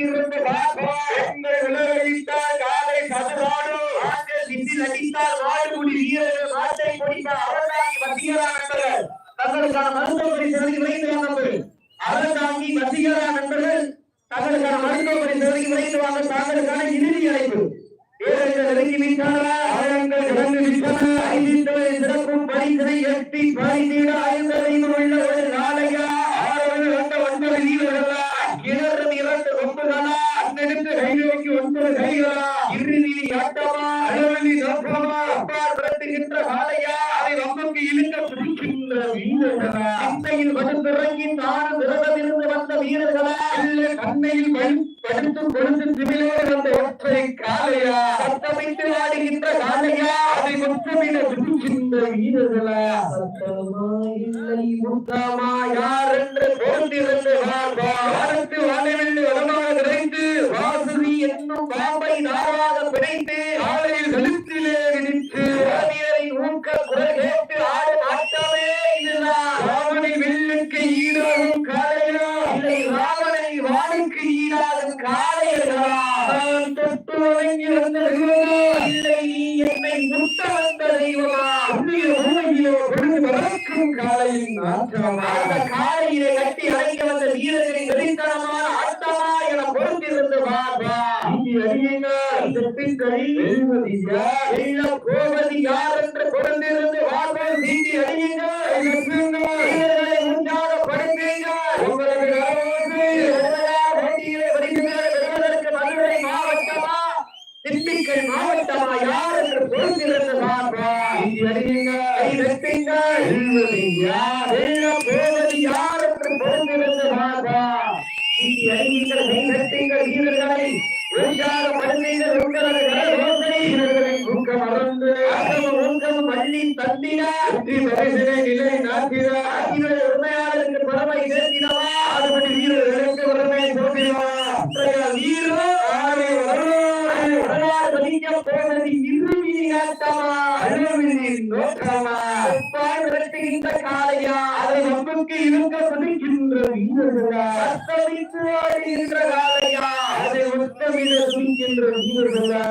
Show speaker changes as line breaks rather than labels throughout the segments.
பொறுத்திருந்து பார்ப்போம் எங்கள் விளைவித்தால் காலை சதுராடு சிந்தில் அடித்தால் வாய்மொழி வீரர்கள் நாட்டை கொடித்தால் அவர்தாங்கி வசீகரா நண்பர்கள் தங்களுக்கான மருத்துவமனை செலுத்தி விளைந்து வாங்க அவர்தாங்கி வசீகரா நண்பர்கள் தங்களுக்கான மருத்துவமனை செலுத்தி விளைந்து வாங்க தாங்களுக்கான இறுதி அழைப்பு. சிறப்பும் எட்டி உள்ள ஒன்பது கைகளா இறுதி ஆட்டமா அழவழி நோக்கமா அப்பால் விரட்டுகின்ற காளையா அதை ரொம்பக்கு இழுக்க பிடிக்கின்ற வீரர்களா? அன்னையில் வடுத்திறங்கி நாடு விரதமிருந்து வந்த வீரர்களா? இல்ல கண்ணையில் படு- படுத்து கொழுந்து திமிழோடு வந்த ஒற்றை காளையா? சத்தமிட்டு ஆடுகின்ற காளையா? அதை முத்தமிட பிடிக்கின்ற வீரர்களா? சத்தமா இல்லை முத்தமா? யார் என்று பொருந்திருந்து வாரத்து நாராக பிணைத்து ஆலையில் கழுத்திலே விதித்து வீரரை ஊக்க குரல் கேட்டு ஆடும் ஆட்டமே இதுதான் ராவணை வெள்ளுக்கு ஈடாகும் இல்லை ராவணை வானுக்கு ஈடாகும் காளையர்களா நான் தொட்டு வழங்கி வந்த இல்லை நீ என்னை முட்ட வந்த தெய்வமா? உன்னுடைய பூமியிலோ கொடுத்து வளர்க்கும் காளையின் அந்த கட்டி அழைக்க வந்த வீரர்களை வெளித்தனமா ஆட்டமா என பொறுத்திருந்து பாபா இங்கே யார் என்று பொருந்திருந்து அறியுங்கள் உங்களது வெல்வதற்கு மதுரை மாவட்டமா? திண்டுக்கல் மாவட்டமா? யார் என்று பொறுத்திருந்து பாபா இங்கே அறியுங்கள் கை வெட்டுங்கள் வெல்வது யார் வெல்ல போவது யார் என்று வீரர்களை ஊக்கமும் அள்ளி நிலை நாட்டிட ஆட்சிகளை உண்மையாளருக்கு பரமை சேர்த்திடவா அதுபடி வீரர்களுக்கு வீரோ அதை நமக்கு இருக்க வீரர்களா? அதை உத்தமிட துணிக்கின்ற வீரர்களா?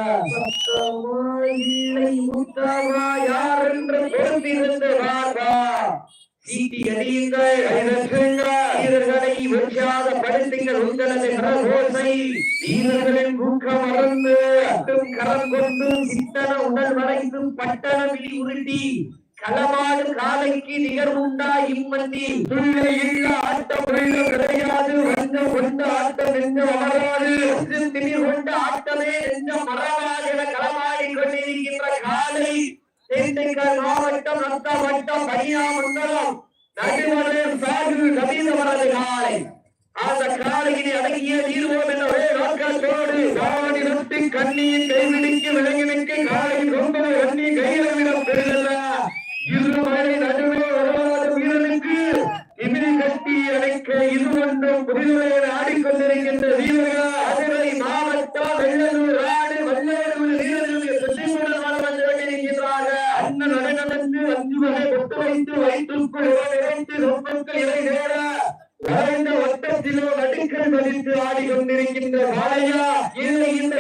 சீட்டி அடியுங்கள் கைதட்டுங்கள் வீரர்களை உற்சாகப்படுத்துங்கள் உங்களது கரகோசை வீரர்களின் ஊக்கம் மறந்து அட்டும் கரம் கொண்டு சித்தன உடல் பட்டண விழி உருட்டி களமாடு காலைக்கு நிகர் இம்மந்தி துள்ளை இல்ல ஆட்டம் கிடையாது. வந்த கொண்ட ஆட்டம் என்று அமராது திண்டுக்கல் மாவட்டம் ரத்த வட்டம் பையா மண்டலம் நடுவரே சாகு கபீரவரது காலை. அந்த காலையினை அடங்கிய தீர்வோம் என்ற ஒரே நோக்கத்தோடு காவடி நிறுத்தி கண்ணியின் கைவிடிக்கு விளங்கினுக்கு நிற்க நிறைந்து ரொம்பக்கு இறை நேர வரைந்த வட்டத்திலோ நடுக்கல் மதித்து ஆடிக்கொண்டிருக்கின்ற காளையா இல்லை இந்த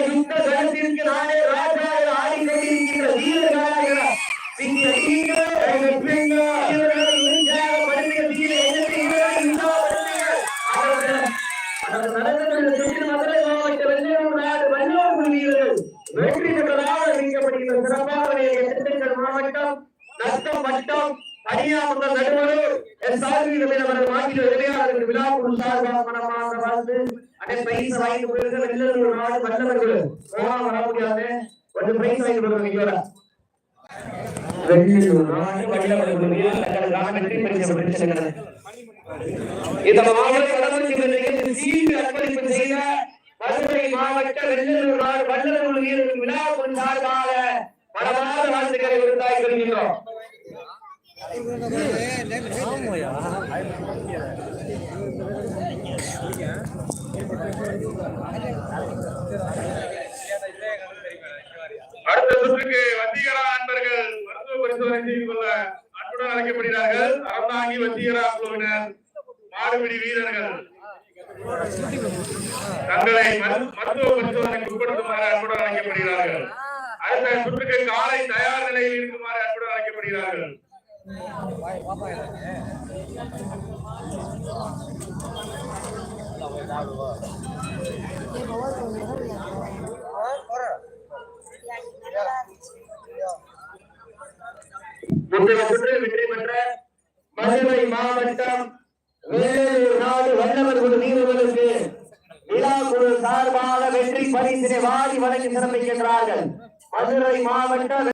உதவியாளர்கள் வாழ்ந்து பிரைஸ் வாங்கி வெள்ளூர் நாடு வல்லவர்கள். போனா வர முடியாது. கொஞ்சம் பிரைஸ் வாங்கி கொடுங்க இங்க வர. வெள்ளூர் நாடு வல்லவர்கள். வெற்றி பரிசு இந்த மாவட்ட கடவுள் நிலையத்தில் அர்ப்பணிப்பு செய்த மதுரை மாவட்ட வெள்ளலூர் நாடு வல்லூர் வீரர்கள் விழா கொண்டாடாத மனமாத வாழ்த்துக்களை விருந்தாய் கொள்கிறோம்
அடுத்த சுற்றுக்கு அன்பர்கள் மருத்துவ பரிசோதனை செய்து கொள்ள அன்புடன் அழைக்கப்படுகிறார்கள். அறந்தாங்கி வசீகரா குழுவினர் மாடுபிடி வீரர்கள். தங்களை மருத்துவ பரிசோதனைக்கு உட்படுத்துமாறு அன்புடன் அழைக்கப்படுகிறார்கள். அடுத்த சுற்றுக்கு காலை தயார் நிலையில் இருக்குமாறு அன்புடன் அழைக்கப்படுகிறார்கள்.
முந்தைய சுற்றில் வெற்றி பெற்ற மதுரை மாவட்டம் வேலூர் நாடு வல்லவர் குழு வீரர்களுக்கு விழா குழு சார்பாக வெற்றி பரிசினை வாரி வழங்கி சிறப்பிக்கின்றார்கள் மதுரை மாவட்டம்